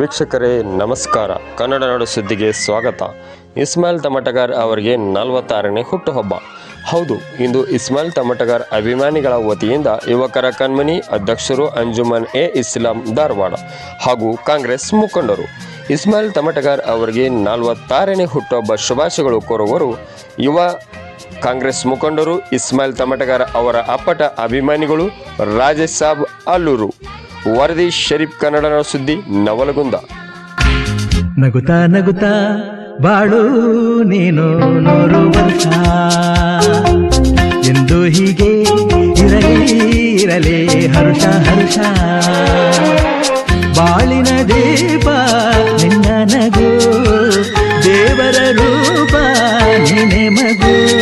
ವೀಕ್ಷಕರೇ, ನಮಸ್ಕಾರ. ಕನ್ನಡ ನಾಡು ಸುದ್ದಿಗೆ ಸ್ವಾಗತ. ಇಸ್ಮಾಯಿಲ್ ತಮಟಗಾರ್ ಅವರಿಗೆ ನಲವತ್ತಾರನೇ ಹುಟ್ಟುಹಬ್ಬ. ಹೌದು, ಇಂದು ಇಸ್ಮಾಯಿಲ್ ತಮಟಗಾರ್ ಅಭಿಮಾನಿಗಳ ವತಿಯಿಂದ ಯುವಕರ ಕಣ್ಮನಿ ಅಧ್ಯಕ್ಷರು ಅಂಜುಮನ್ ಎ. ಇಸ್ಲಾಂ ಧಾರವಾಡ ಹಾಗೂ ಕಾಂಗ್ರೆಸ್ ಮುಖಂಡರು. ಇಸ್ಮಾಯಿಲ್ ತಮಟಗಾರ್ ಅವರಿಗೆ ನಲವತ್ತಾರನೇ ಹುಟ್ಟುಹಬ್ಬ ಶುಭಾಶಯಗಳು ಕೋರುವರು ಯುವ ಕಾಂಗ್ರೆಸ್ ಮುಖಂಡರು ಇಸ್ಮಾಯಿಲ್ ತಮಟಗಾರ್ ಅವರ ಅಪ್ಪಟ ಅಭಿಮಾನಿಗಳು ರಾಜೇಶ್ ಸಾಬ್ ಅಲ್ಲೂರು. ವರದಿ ಶರೀಫ್ ಕನ್ನಡ ನಾಡು ಸುದ್ದಿ ನವಲಗುಂದ. ನಗುತ್ತಾ ನಗುತ್ತಾ ಬಾಳು ನೀನು ನೂರು ವರ್ಷ ಎಂದು ಹೀಗೆ ಇರಲಿ ಇರಲಿ ಹರ್ಷ ಹರ್ಷ. ಬಾಳಿನ ದೀಪ ನಿನ್ನ ನಗು, ದೇವರ ರೂಪ ನಿನ್ನೆ ಮಗು.